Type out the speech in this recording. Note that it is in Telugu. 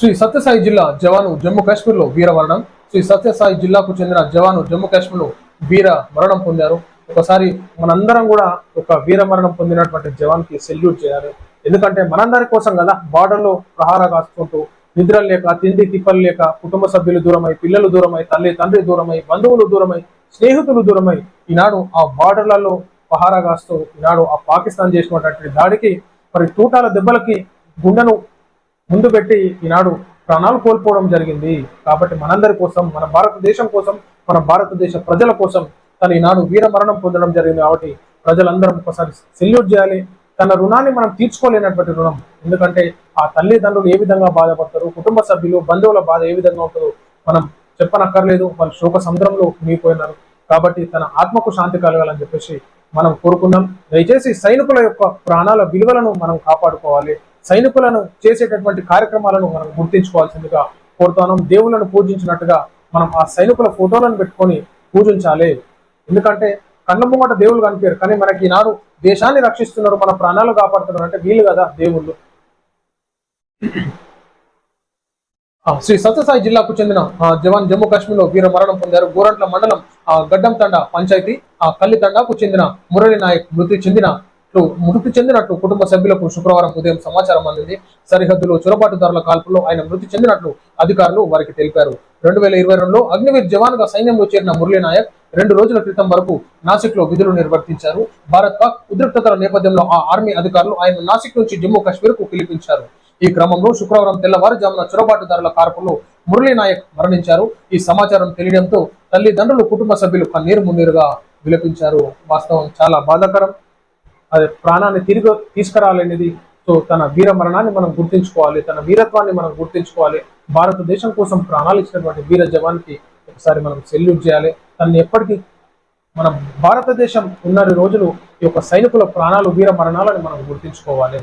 శ్రీ సత్యసాయి జిల్లా జవాను జమ్మూ కాశ్మీర్లో వీర మరణం. శ్రీ సత్యసాయి జిల్లాకు చెందిన జవాను జమ్మూ కాశ్మీర్లో వీర మరణం పొందారు. ఒకసారి మనందరం కూడా ఒక వీర మరణం పొందినటువంటి జవాన్కి సెల్యూట్ చేయాలి. ఎందుకంటే మనందరి కోసం కదా బార్డర్లో ప్రహార కాసుకుంటూ నిద్ర లేక తిండి తిప్పలు లేక కుటుంబ సభ్యులు దూరమై పిల్లలు దూరమై తల్లి తండ్రి దూరమై బంధువులు దూరమై స్నేహితులు దూరమై ఈనాడు ఆ బార్డర్లలో పహారా కాస్తూ ఈనాడు ఆ పాకిస్తాన్ చేసినటువంటి దాడికి మరి తూటాల దెబ్బలకి గుండెను ముందు పెట్టి ఈనాడు ప్రాణాలు కోల్పోవడం జరిగింది. కాబట్టి మనందరి కోసం మన భారతదేశం కోసం మన భారతదేశ ప్రజల కోసం తను ఈనాడు వీర మరణం పొందడం జరిగింది కాబట్టి ప్రజలందరం ఒకసారి సెల్యూట్ చేయాలి. తన రుణాన్ని మనం తీర్చుకోలేనటువంటి రుణం. ఎందుకంటే ఆ తల్లిదండ్రులు ఏ విధంగా బాధపడతారు? కుటుంబ సభ్యులు బంధువుల బాధ ఏ విధంగా ఉంటుందో మనం చెప్పనక్కర్లేదు. వాళ్ళు శోక సముద్రంలో మునిగిపోయినారు. కాబట్టి తన ఆత్మకు శాంతి కలగాలని చెప్పేసి మనం కోరుకుందాం. దయచేసి సైనికుల యొక్క ప్రాణాల విలువలను మనం కాపాడుకోవాలి. సైనికులను చేసేటటువంటి కార్యక్రమాలను మనం గుర్తించుకోవాల్సిందిగా కోరుతాను దేవుళ్ళను పూజించినట్టుగా మనం ఆ సైనికుల ఫోటోలను పెట్టుకొని పూజించాలి. ఎందుకంటే కళ్ళ ముంగట దేవుళ్ళు కానీ మనకి ఈనాడు దేశాన్ని రక్షిస్తున్నారు మన ప్రాణాలు కాపాడుతున్నారు అంటే వీళ్ళు కదా దేవుళ్ళు. ఆ, శ్రీ సత్యసాయి జిల్లాకు చెందిన జవాన్ జమ్మూ కాశ్మీర్లో వీర మరణం పొందారు. గోరంట్ల మండలం ఆ, గడ్డం తండ పంచాయతీ ఆ కల్లి తండాకు చెందిన మురళి నాయక్ మృతి చెందిన మృతి చెందినట్లు కుటుంబ సభ్యులకు శుక్రవారం ఉదయం సమాచారం అందింది. సరిహద్దులో చొరబాటుదారుల కాల్పుల్లో ఆయన మృతి చెందినట్లు అధికారులు వారికి తెలిపారు. రెండు వేల ఇరవై రెండులో అగ్నివీర్ జవాన్గా సైన్యంలో చేరిన మురళీ నాయక్ రెండు రోజుల క్రితం వరకు నాసిక్లో విధులు నిర్వర్తించారు. భారత్ పాక్ ఉద్రిక్తతల నేపథ్యంలో ఆ ఆర్మీ అధికారులు ఆయన నాసిక్ నుంచి జమ్మూ కాశ్మీర్కు పిలిపించారు. ఈ క్రమంలో శుక్రవారం తెల్లవారుజామున చొరబాటుదారుల కార్పులో మురళీ నాయక్ మరణించారు. ఈ సమాచారం తెలియడంతో తల్లిదండ్రులు కుటుంబ సభ్యులు కన్నీరు మున్నీరుగా విలపించారు. వాస్తవం చాలా బాధాకరం. అది ప్రాణాన్ని తిరిగి తీసుకురాలనేది. సో తన వీర మరణాన్ని మనం గుర్తించుకోవాలి. తన వీరత్వాన్ని మనం గుర్తించుకోవాలి. భారతదేశం కోసం ప్రాణాలు ఇచ్చినటువంటి వీర జవాన్కి ఒకసారి మనం సెల్యూట్ చేయాలి. తనని ఎప్పటికీ మన భారతదేశం ఉన్న రోజులు ఈ యొక్క సైనికుల ప్రాణాలు వీర మరణాలను మనం గుర్తించుకోవాలి.